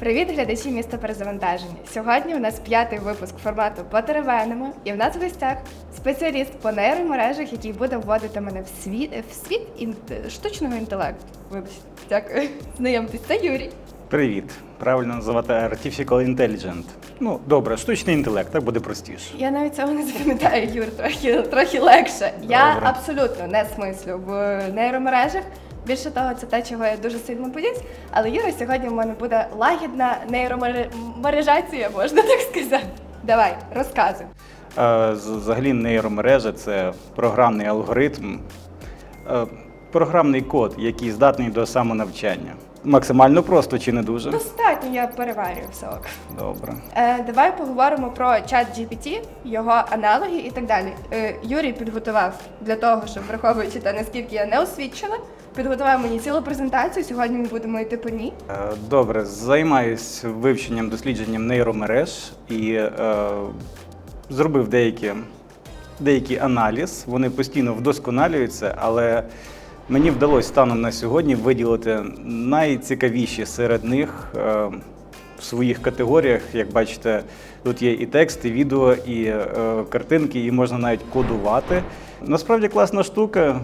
Привіт, глядачі міста перезавантаження. Сьогодні у нас п'ятий випуск формату Потеревенимо, і в нас в гостях спеціаліст по нейромережах, який буде вводити мене в світ в світ інт- штучного інтелекту. Вибачте, дякую. Знайомтесь, це Юрій. Привіт. Правильно називати Artificial Intelligent. Ну, добре, штучний інтелект, так буде простіше. Я навіть цього не запам'ятаю, Юр, трохи, трохи легше. Я абсолютно не смислю в нейромережах. Більше того, це те, чого я дуже сильно боюсь. Але Юра, сьогодні в мене буде лагідна нейромережація, можна так сказати. Давай, розказуй. Е, Взагалі нейромережа це програмний алгоритм, е, програмний код, який здатний до самонавчання. Максимально просто чи не дуже? Достатньо, я переварюю все ок. Добре. Е, давай поговоримо про чат GPT, його аналоги і так далі. Е, Юрій підготував для того, щоб враховуючи те, наскільки я не освічена, підготував мені цілу презентацію. Сьогодні ми будемо йти по ній. Е, Добре, займаюсь вивченням, дослідженням нейромереж і е, зробив деякі, деякий аналіз. Вони постійно вдосконалюються, але мені вдалося станом на сьогодні виділити найцікавіші серед них е, в своїх категоріях. Як бачите, тут є і текст, і відео, і е, картинки, і можна навіть кодувати. Насправді класна штука.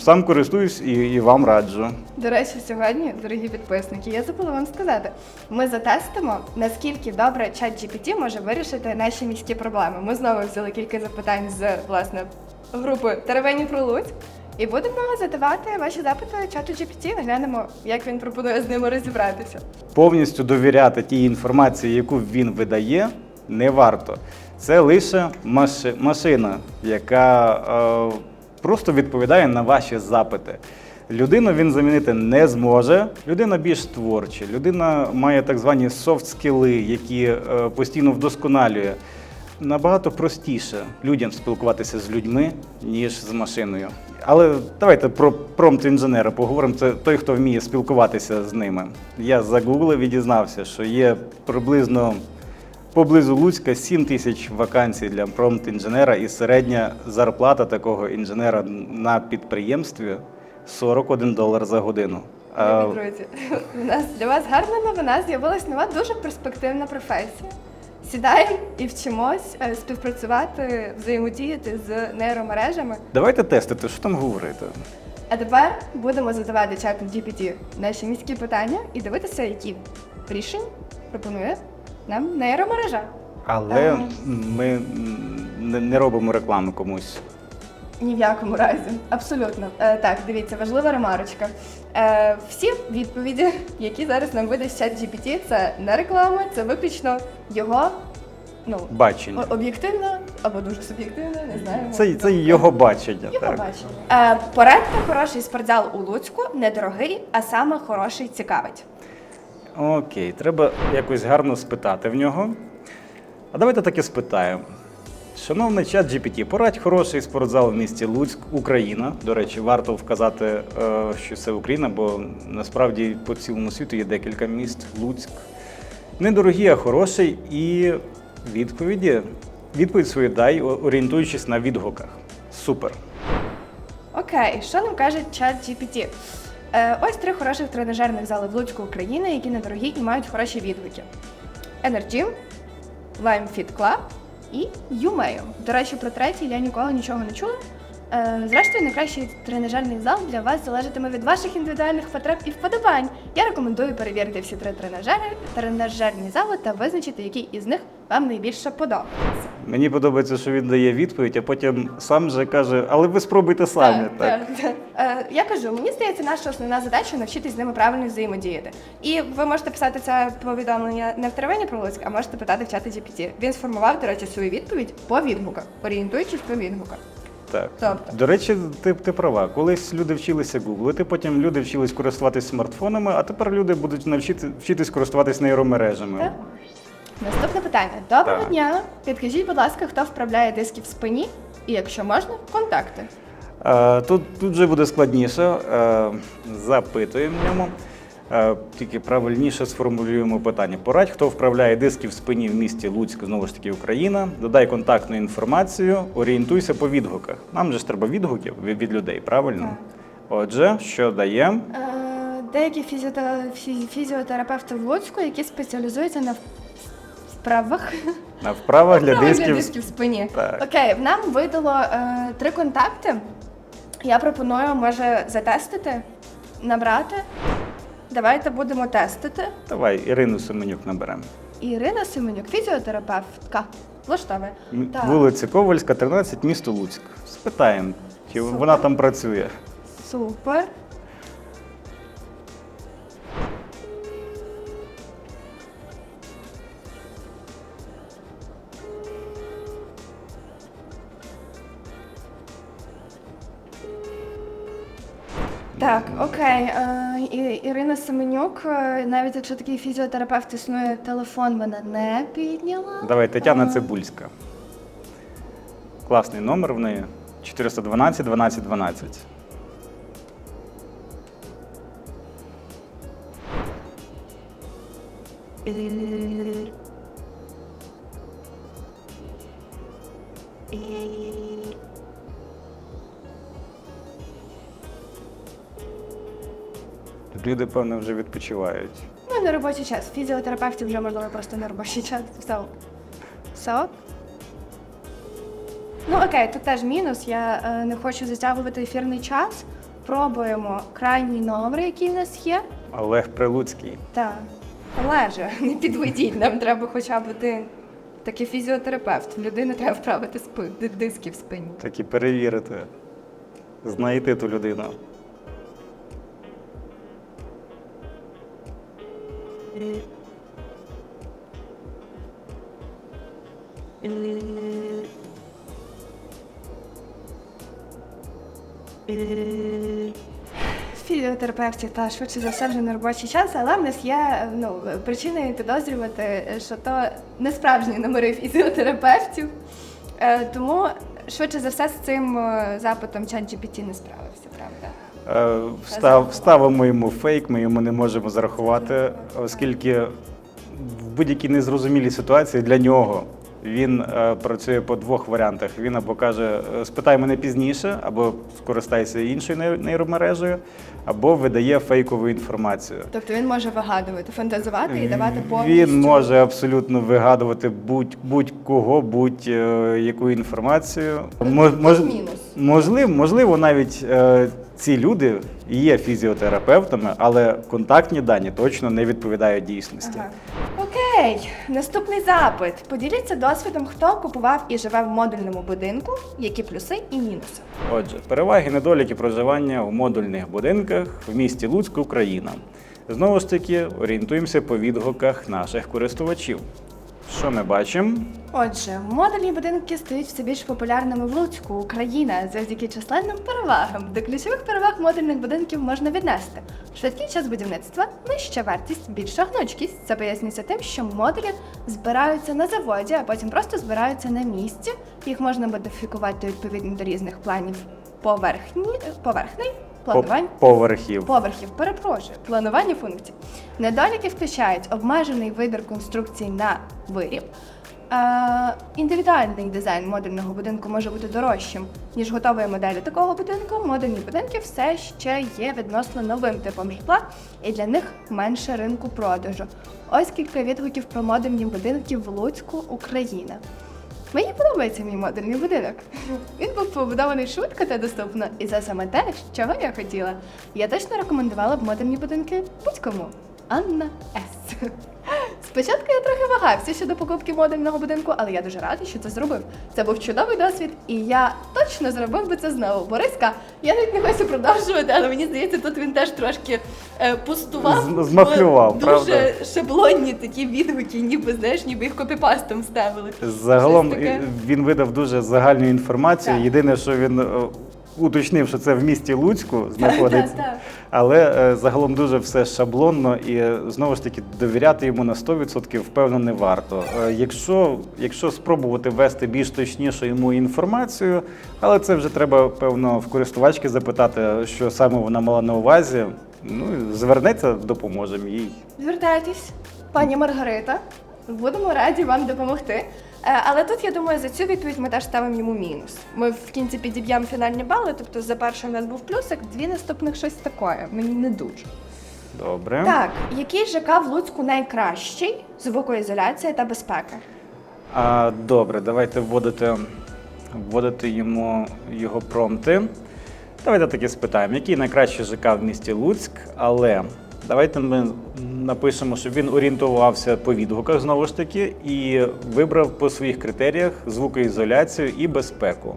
Сам користуюсь і, і вам раджу. До речі, сьогодні, дорогі підписники, я забула вам сказати. Ми затестимо, наскільки добре чат GPT може вирішити наші міські проблеми. Ми знову взяли кілька запитань з власне групи Теревені про Луцьк. І будемо задавати ваші запити чату GPT, глянемо, як він пропонує з ними розібратися. повністю довіряти тій інформації, яку він видає, не варто. Це лише маши- машина, яка е, просто відповідає на ваші запити. Людину він замінити не зможе. Людина більш творча, людина має так звані софт-скіли, які е, постійно вдосконалює. Набагато простіше людям спілкуватися з людьми, ніж з машиною. Але давайте про промпт-інженера поговоримо. Це той, хто вміє спілкуватися з ними. Я загуглив і дізнався, що є приблизно поблизу Луцька 7 тисяч вакансій для промпт-інженера, і середня зарплата такого інженера на підприємстві 41 долар за годину. Любі друзі, у нас для вас гарна новина. З'явилась нова дуже перспективна професія. Сідаємо і вчимось е, співпрацювати, взаємодіяти з нейромережами. Давайте тестити, що там говорити. А тепер будемо задавати чату GPT наші міські питання і дивитися, які рішень пропонує нам нейромережа. Але Ага. ми не, не робимо рекламу комусь. Ні в якому разі. Абсолютно. Е, так, дивіться, важлива ремарочка. Е, всі відповіді, які зараз нам видасть чат GPT, це не реклама, це виключно його ну, Бачення. о- об'єктивно або дуже суб'єктивно, не знаю. Це, це його бачення. Його так. бачення. Е, Порадьте хороший спортзал у Луцьку, недорогий, а саме хороший цікавить. Окей, треба якось гарно спитати в нього. А давайте так і спитаємо. Шановний чат GPT, порадь хороший спортзал в місті Луцьк, Україна. До речі, варто вказати, е, що це Україна, бо насправді по цілому світу є декілька міст. Луцьк. Недорогий, а хороший. І відповіді. Відповідь свою дай, орієнтуючись на відгуках. Супер. Окей, що нам каже чат GPT? Е, ось три хороших тренажерних зали в Луцьку України, які недорогі і мають хороші відгуки: Energy, Lime Fit Club і Юмею. До речі, про третій я ніколи нічого не чула. Е, зрештою, найкращий тренажерний зал для вас залежатиме від ваших індивідуальних потреб і вподобань. Я рекомендую перевірити всі три тренажери, тренажерні зали та визначити, який із них вам найбільше подобається. Мені подобається, що він дає відповідь, а потім сам же каже, але ви спробуйте самі. Так, так, так. Е, я кажу, мені здається, наша основна задача навчитись з ними правильно взаємодіяти. І ви можете писати це повідомлення не в теревені про Луцьк, а можете питати в чаті GPT. Він сформував, до речі, свою відповідь по відгуках, орієнтуючись по відгуках. так. Тобто? До речі, ти, ти права. Колись люди вчилися гуглити, потім люди вчились користуватись смартфонами, а тепер люди будуть навчити вчитись користуватись нейромережами. Так. Наступне питання. Доброго Так. дня. Підкажіть, будь ласка, хто вправляє диски в спині? І якщо можна, контакти. Е, Тут, тут вже буде складніше. Е, Запитуємо ньому. Е, Тільки правильніше сформулюємо питання. Порадь, хто вправляє диски в спині в місті Луцьк, знову ж таки Україна. Додай контактну інформацію, орієнтуйся по відгуках. Нам же ж треба відгуків від від людей, правильно? Так. Отже, що даємо? Е, деякі фізіоте- фі- фізіотерапевти в Луцьку, які спеціалізуються на вправах На вправах для Вправи дисків. дисків в спині. Так. Окей, нам видало е, три контакти. Я пропоную, може, затестити, набрати. Давайте будемо тестити. Давай Ірину Семенюк наберемо. Ірина Семенюк, фізіотерапевтка. Влаштовує. М- Так. Вулиця Ковальська, 13, місто Луцьк. Спитаємо, чи Супер. вона там працює. Супер. Так, окей. Е, І- Ірина Семенюк, е, навіть якщо такий фізіотерапевт існує, телефон мене не підняла. Давай, Тетяна Е, Цибульська. Класний номер в неї. 412 12 12. Люди, певно, вже відпочивають. Ну, на робочий час. Фізіотерапевтів вже можливо просто на робочий час. Все. Все. Ну окей, тут теж мінус. Я е, не хочу затягувати ефірний час. Пробуємо крайній номер, який в нас є. Олег Прилуцький. Так. Олеже, не підведіть, нам треба хоча б ти такий фізіотерапевт. Людини треба вправити спи, диски в спині. Так і перевірити. Знайти ту людину. Фізіотерапевтів та швидше за все вже на робочий час, але в нас є ну, причини підозрювати, що то не справжні номери фізіотерапевтів. Е, тому швидше за все з цим е, запитом ChatGPT не справився, правда? Е, Встав, вставимо йому фейк, ми йому не можемо зарахувати, оскільки в будь-якій незрозумілій ситуації для нього він е, працює по двох варіантах. Він або каже, е, спитай мене пізніше, або скористайся іншою нейромережею, або видає фейкову інформацію. Тобто він може вигадувати, фантазувати і давати повністю. Він може абсолютно вигадувати будь, будь-кого, будь-яку інформацію. Мо- мож- Мінус. можливо, можливо, навіть ці люди є фізіотерапевтами, але контактні дані точно не відповідають дійсності. Ага. Окей, наступний запит. Поділіться досвідом, хто купував і живе в модульному будинку, які плюси і мінуси. Отже, переваги, недоліки проживання у модульних будинках в місті Луцьк, Україна. Знову ж таки, орієнтуємося по відгуках наших користувачів. Що ми бачимо? Отже, модульні будинки стають все більш популярними в Луцьку, Україна, завдяки численним перевагам. До ключових переваг модульних будинків можна віднести швидкий час будівництва, нижча вартість, більша гнучкість. Це пояснюється тим, що модулі збираються на заводі, а потім просто збираються на місці. Їх можна модифікувати відповідно до різних планів поверхні, поверхней, планувань. По- Поверхів. Поверхів, перепрошую, планування функцій. Недоліки включають обмежений вибір конструкцій на виріб. Е, індивідуальний дизайн модульного будинку може бути дорожчим, ніж готової моделі такого будинку. Модульні будинки все ще є відносно новим типом житла, і для них менше ринку продажу. Ось кілька відгуків про модульні будинки в Луцьку, Україна. Мені подобається мій модульний будинок. Він був побудований швидко та доступно, і це саме те, чого я хотіла. Я точно рекомендувала б модульні будинки будь-кому. Анна С. Спочатку я трохи вагався щодо покупки модульного будинку, але я дуже радий, що це зробив. Це був чудовий досвід, і я точно зробив би це знову. Бориска, я навіть не хочу продовжувати, але мені здається, тут він теж трошки е, пустував. Змахлював, Дуже правда? шаблонні такі відгуки, ніби знаєш, ніби їх копіпастом ставили. Загалом Щось таке. він видав дуже загальну інформацію. Так. Єдине, що він е, уточнив, що це в місті Луцьку знаходиться. Але е, загалом дуже все шаблонно і е, знову ж таки довіряти йому на 100% певно не варто. Е, Якщо, якщо спробувати ввести більш точнішу йому інформацію, але це вже треба певно в користувачки запитати, що саме вона мала на увазі. Ну звернеться, допоможемо їй. Звертайтесь, пані Маргарита. Будемо раді вам допомогти. Е, Але тут я думаю, за цю відповідь ми теж ставимо йому мінус. Ми в кінці підіб'ємо фінальні бали, тобто за першим у нас був плюсик, дві наступних щось таке. Мені не дуже. Добре. Так, який ЖК в Луцьку найкращий? Звукоізоляція та безпека. А, добре, давайте вводити, вводити йому його промпти. Давайте таки спитаємо, який найкращий ЖК в місті Луцьк, але давайте ми напишемо, щоб він орієнтувався по відгуках знову ж таки і вибрав по своїх критеріях звукоізоляцію і безпеку.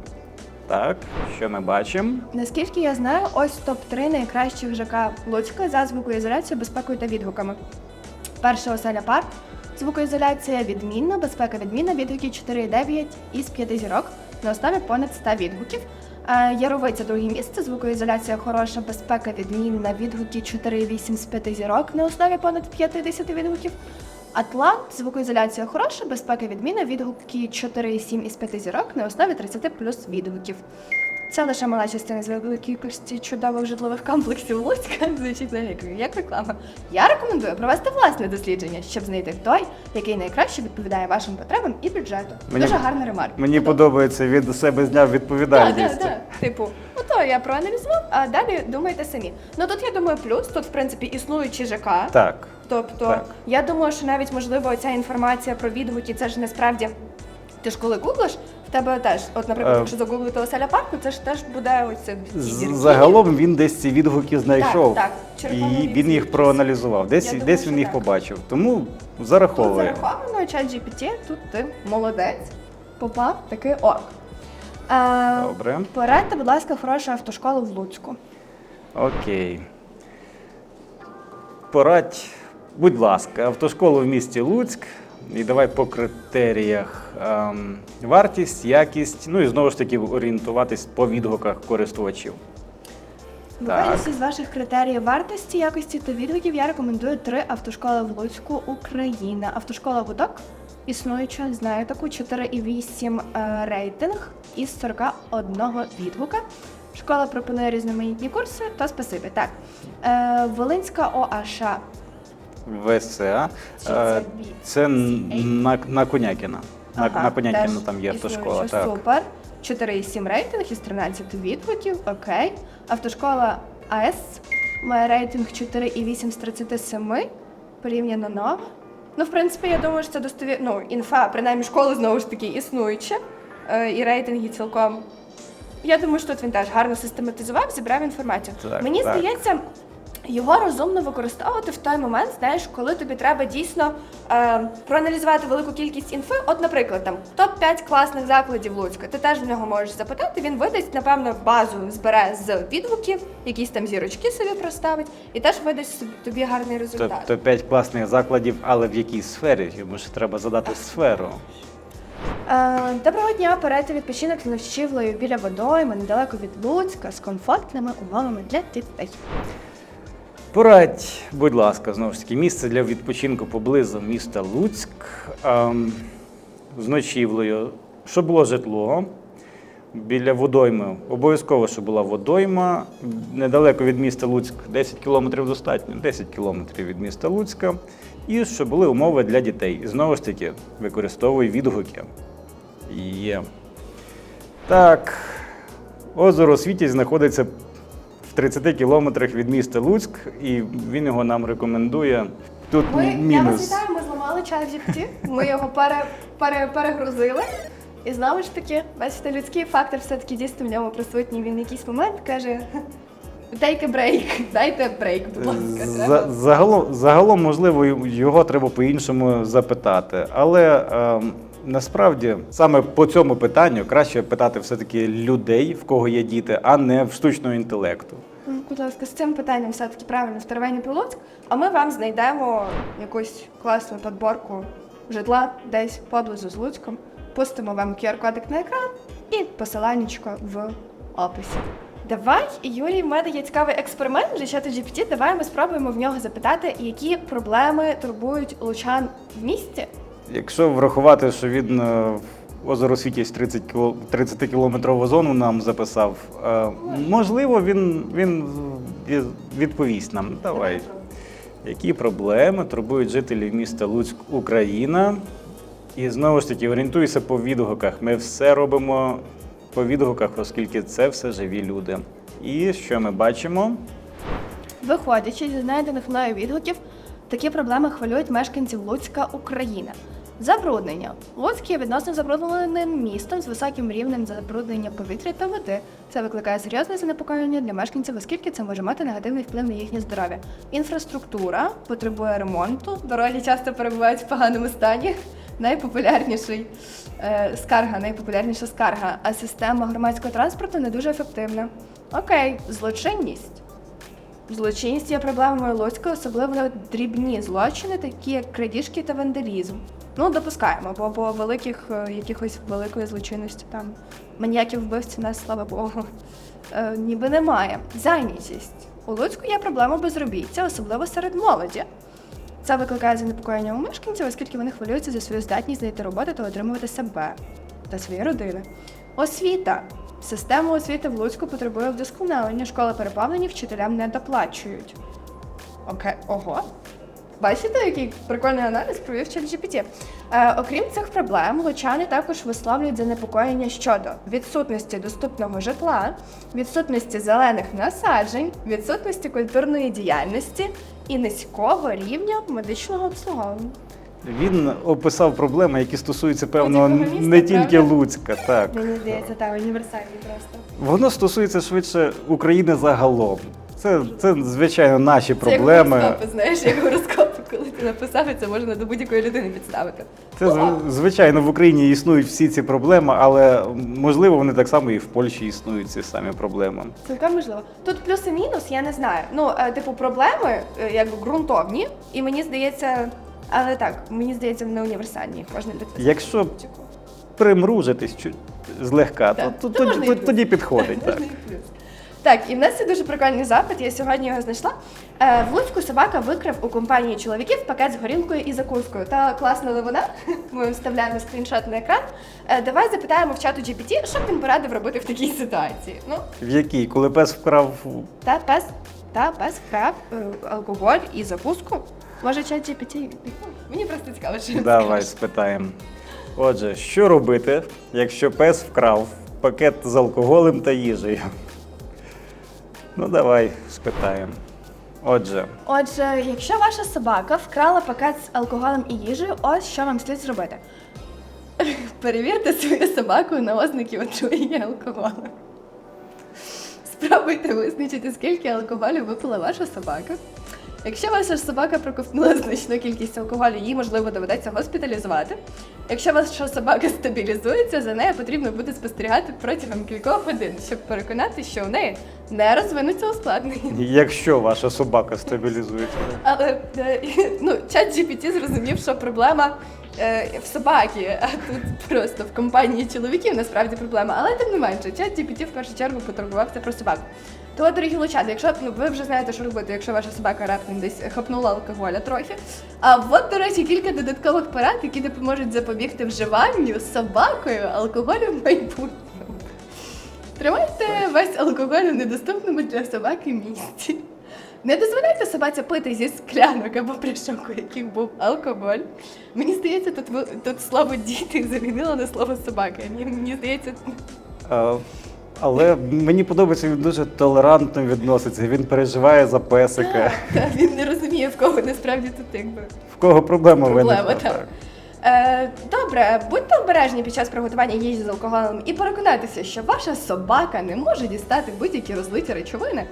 Так, що ми бачимо? Наскільки я знаю, ось топ-3 найкращих ЖК Луцька за звукоізоляцією, безпекою та відгуками. Перше оселя парк. Звукоізоляція відмінна, безпека відмінна, відгуки 4,9 із 5 зірок на основі понад 100 відгуків. Е, Яровиця друге місце, звукоізоляція хороша, безпека відмінна, відгуки 4,8 з 5 зірок на основі понад 50 відгуків. Атлант, звукоізоляція хороша, безпека відміна, відгуки 4,7 із 5 зірок на основі 30 плюс відгуків. Це лише мала частина з великої кількості чудових житлових комплексів Луцька. Звучить як, як реклама. Я рекомендую провести власне дослідження, щоб знайти той, який найкраще відповідає вашим потребам і бюджету. Мені- Дуже гарна ремарка. Мені подобається, він до себе зняв Так, відповідальність. так, так. Типу, ото я проаналізував, а далі думайте самі. Ну тут я думаю, плюс тут, в принципі, існуючі ЖК. Так. Тобто, Так. я думаю, що навіть можливо ця інформація про відгуки, це ж насправді. Ти ж коли гуглиш, в тебе теж, от, наприклад, Е, якщо загуглити оселя парку, це ж теж буде ось ці зірки. Загалом він десь ці відгуки знайшов так, червоно і він їх проаналізував. Десь, Я думаю, десь що він їх так. побачив. Тому Тут зараховує. зараховано чат GPT, тут ти молодець. Попав такий орк. Е, Добре. Порадьте, будь ласка, хорошу автошколу в Луцьку. Окей. Порадь, будь ласка, автошколу в місті Луцьк. І давай по критеріях ем, вартість, якість, ну і знову ж таки орієнтуватись по відгуках користувачів. Виходячи з ваших критеріїв вартості, якості та відгуків, я рекомендую три автошколи в Луцьку Україна. Автошкола Гудок існуюча, знаю таку 4,8 е, рейтинг із 41 відгука. Школа пропонує різноманітні курси, то спасибі. Так. Е, Волинська ОАШ ВСА. Це Е, Це на, на Конякіна. На, Ага, на Конякіна там є автошкола. Так. Супер. 4,7 рейтинг із 13 відгуків. Окей. Автошкола АЕС має рейтинг 4,8 з 37. Порівняно нова. Ну, в принципі, я думаю, що це достовір... Ну, інфа, принаймні, школи знову ж таки існуюча. Е, і рейтинги цілком. Я думаю, що тут він теж гарно систематизував, зібрав інформацію. Так, Мені так. здається, його розумно використовувати в той момент, знаєш, коли тобі треба дійсно е, проаналізувати велику кількість інфи. От, наприклад, там топ-5 класних закладів Луцька. Ти теж в нього можеш запитати. Він видасть, напевно, базу збере з відгуків, якісь там зірочки собі проставить, і теж видасть тобі гарний результат. Тобто п'ять класних закладів, але в якій сфері? Йому ж треба задати сферу. Е, доброго дня, перейти відпочинок з біля водойми, недалеко від Луцька, з комфортними умовами для дітей. Порадь, будь ласка, знову ж таки, місце для відпочинку поблизу міста Луцьк ем, з ночівлею, щоб було житло. Біля водойми. Обов'язково, щоб була водойма. Недалеко від міста Луцьк, 10 кілометрів достатньо, 10 кілометрів від міста Луцька. І щоб були умови для дітей. І знову ж таки, використовуй відгуки. Є. Так, озеро Світязь знаходиться 30 кілометрах від міста Луцьк, і він його нам рекомендує. Тут Ми, я вас мінус. вітаю, ми зламали чат GPT, ми його пере, пере, перегрузили. І знову ж таки, бачите, людський фактор все-таки дійсно в ньому присутній. Він в якийсь момент каже: Take a break, дайте брейк, будь ласка. За, загалом, загалом, можливо, його треба по-іншому запитати. Але ем, насправді саме по цьому питанню краще питати все-таки людей, в кого є діти, а не в штучного інтелекту. Будь ласка, з цим питанням все-таки правильно в Тервені Луцьк, а ми вам знайдемо якусь класну підборку житла десь поблизу з Луцьком. Пустимо вам QR-кодик на екран і посиланнячко в описі. Давай, Юрій, в мене є цікавий експеримент для чату GPT. Давай ми спробуємо в нього запитати, які проблеми турбують лучан в місті. Якщо врахувати, що він е, озеро Світязь 30 кіло- 30 кілометрову зону нам записав, е, можливо, він, він відповість нам. Давай. Які проблеми турбують жителів міста Луцьк, Україна? І знову ж таки, орієнтуйся по відгуках. Ми все робимо по відгуках, оскільки це все живі люди. І що ми бачимо? Виходячи зі знайдених мною відгуків, такі проблеми хвилюють мешканців Луцька, Україна. Забруднення. Луцьк є відносно забрудненим містом з високим рівнем забруднення повітря та води. Це викликає серйозне занепокоєння для мешканців, оскільки це може мати негативний вплив на їхнє здоров'я. Інфраструктура потребує ремонту, дороги часто перебувають в поганому стані. Найпопулярніший е, скарга, найпопулярніша скарга, а система громадського транспорту не дуже ефективна. Окей, злочинність. Злочинність є проблемою Луцька, особливо дрібні злочини, такі як крадіжки та вандалізм. Ну, допускаємо, бо по великих е, якихось великої злочинності там маніяків вбивців нас, слава Богу, е, ніби немає. Зайнятість. У Луцьку є проблема безробіття, особливо серед молоді. Це викликає занепокоєння у мешканців, оскільки вони хвилюються за свою здатність знайти роботу та отримувати себе та свої родини. Освіта. Система освіти в Луцьку потребує вдосконалення. Школи переповнені, вчителям не доплачують. Окей, ого. Бачите, який прикольний аналіз провів ChatGPT. Е, окрім цих проблем, лучани також висловлюють занепокоєння щодо відсутності доступного житла, відсутності зелених насаджень, відсутності культурної діяльності і низького рівня медичного обслуговування. Він описав проблеми, які стосуються певно Будь-якого міста, не тільки правда? Луцька. Так Мені здається, так, універсальний просто. воно стосується швидше України загалом. Це, це звичайно наші Це як проблеми. гороскопи, знаєш, як гороскопи, написав, і це можна до будь-якої людини підставити. Це звичайно в Україні існують всі ці проблеми, але можливо вони так само і в Польщі існують ці самі проблеми. Цілком можливо. Тут плюс і мінус, я не знаю. Ну, е, типу, проблеми е, якби ґрунтовні, і мені здається, але так, мені здається, вони універсальні, їх можна дописати. Якщо примружитись чуть злегка, Так, то, то то, можна і то- плюс. тоді підходить. Так. Так, і в нас є дуже прикольний запит, я сьогодні його знайшла. Е, в Луцьку собака викрав у компанії чоловіків пакет з горілкою і закускою. Та класна новина. Ми вставляємо скріншот на екран. Е, давай запитаємо в чату GPT, що б він порадив робити в такій ситуації. Ну, В якій, коли пес вкрав Та пес, та пес вкрав е, алкоголь і закуску. Може, чат GPT? Мені просто цікаво, що він Давай скаже. спитаємо. Отже, що робити, якщо пес вкрав пакет з алкоголем та їжею? Ну, давай спитаємо. Отже, Отже, якщо ваша собака вкрала пакет з алкоголем і їжею, ось що вам слід зробити. Перевірте свою собаку на ознаки отруєння алкоголем. Спробуйте визначити, скільки алкоголю випила ваша собака. Якщо ваша собака проковтнула значну кількість алкоголю, її можливо доведеться госпіталізувати. Якщо ваша собака стабілізується, за нею потрібно буде спостерігати протягом кількох годин, щоб переконати, що у неї не розвинуться ускладнення. якщо ваша собака стабілізується. Але е, ну, чат GPT зрозумів, що проблема е, в собакі, а тут просто в компанії чоловіків насправді проблема. Але тим не менше, чат GPT в першу чергу потурбувався про собаку. То, дорогі лучани, якщо ну, ви вже знаєте, що робити, якщо ваша собака раптом десь хапнула алкоголя трохи. А от, до речі, кілька додаткових порад, які допоможуть запобігти вживанню з собакою алкоголю в майбутньому. Тримайте весь алкоголь у недоступному для собаки місці. Не дозволяйте собаці пити зі склянок або пляшок, у яких був алкоголь. Мені здається, тут, тут слово діти замінило на слово собака. Мені, мені здається, Е, Але мені подобається, він дуже толерантно відноситься. Він переживає за песика. та, він не розуміє, в кого насправді тут якби. В кого проблема Проблема, виникла. так. Е, добре, будьте обережні під час приготування їжі з алкоголем і переконайтеся, що ваша собака не може дістати будь-які розлиті речовини.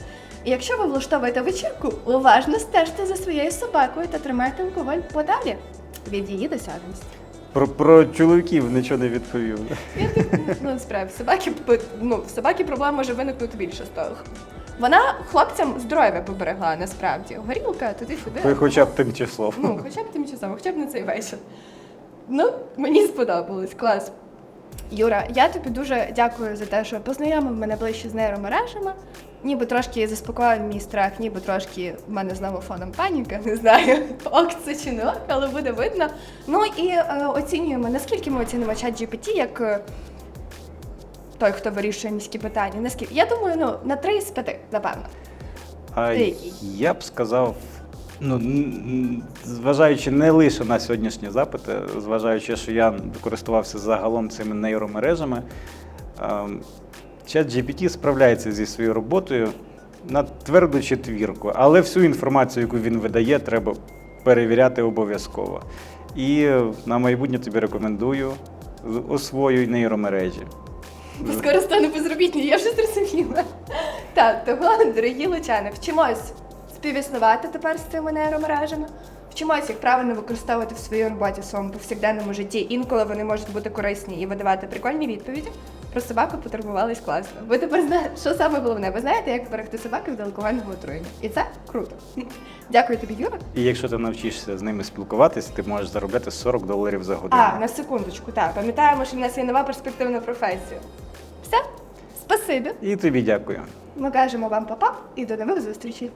І якщо ви влаштовуєте вечірку, уважно стежте за своєю собакою та тримайте алкоголь подалі від її досягненості. Про, про чоловіків нічого не відповів. Я так, ну справді, в собаки ну, в собаки проблем може виникнути більше з того. Вона хлопцям здоров'я поберегла насправді. Горілка туди-сюди. Ви хоча б тимчасово. Ну, хоча б тимчасово, хоча б на цей вечір. Ну, мені сподобалось, клас. Юра, я тобі дуже дякую за те, що познайомив мене ближче з нейромережами. Ніби трошки заспокоїв мій страх, ніби трошки в мене знову фоном паніка. Не знаю, ок це чи не ок, але буде видно. Ну і е, оцінюємо, наскільки ми оцінимо чат GPT як е, той, хто вирішує міські питання. Наскільки? Я думаю, ну, на 3 з 5, напевно. А Ти який? я б сказав, ну, н- зважаючи не лише на сьогоднішні запити, зважаючи, що я користувався загалом цими нейромережами, ем, чат GPT справляється зі своєю роботою на тверду четвірку, але всю інформацію, яку він видає, треба перевіряти обов'язково. І на майбутнє тобі рекомендую освоюй нейромережі. Скоро стану безробітною, я вже зрозуміла. Так, тому, дорогі лучани, вчимось співіснувати тепер з цими нейромережами. Вчимось їх правильно використовувати в своїй роботі, в своєму повсякденному житті. Інколи вони можуть бути корисні і видавати прикольні відповіді. Про собаку потурбувались класно. Ви тепер знаєте, що саме головне? Ви знаєте, як зберегти собаку від алкогольного отруєння. І це круто. Дякую тобі, Юра. І якщо ти навчишся з ними спілкуватись, ти можеш заробляти 40 доларів за годину. А, на секундочку, так. Пам'ятаємо, що в нас є нова перспективна професія. Все, спасибі. І тобі дякую. Ми кажемо вам па-па і до нових зустрічей.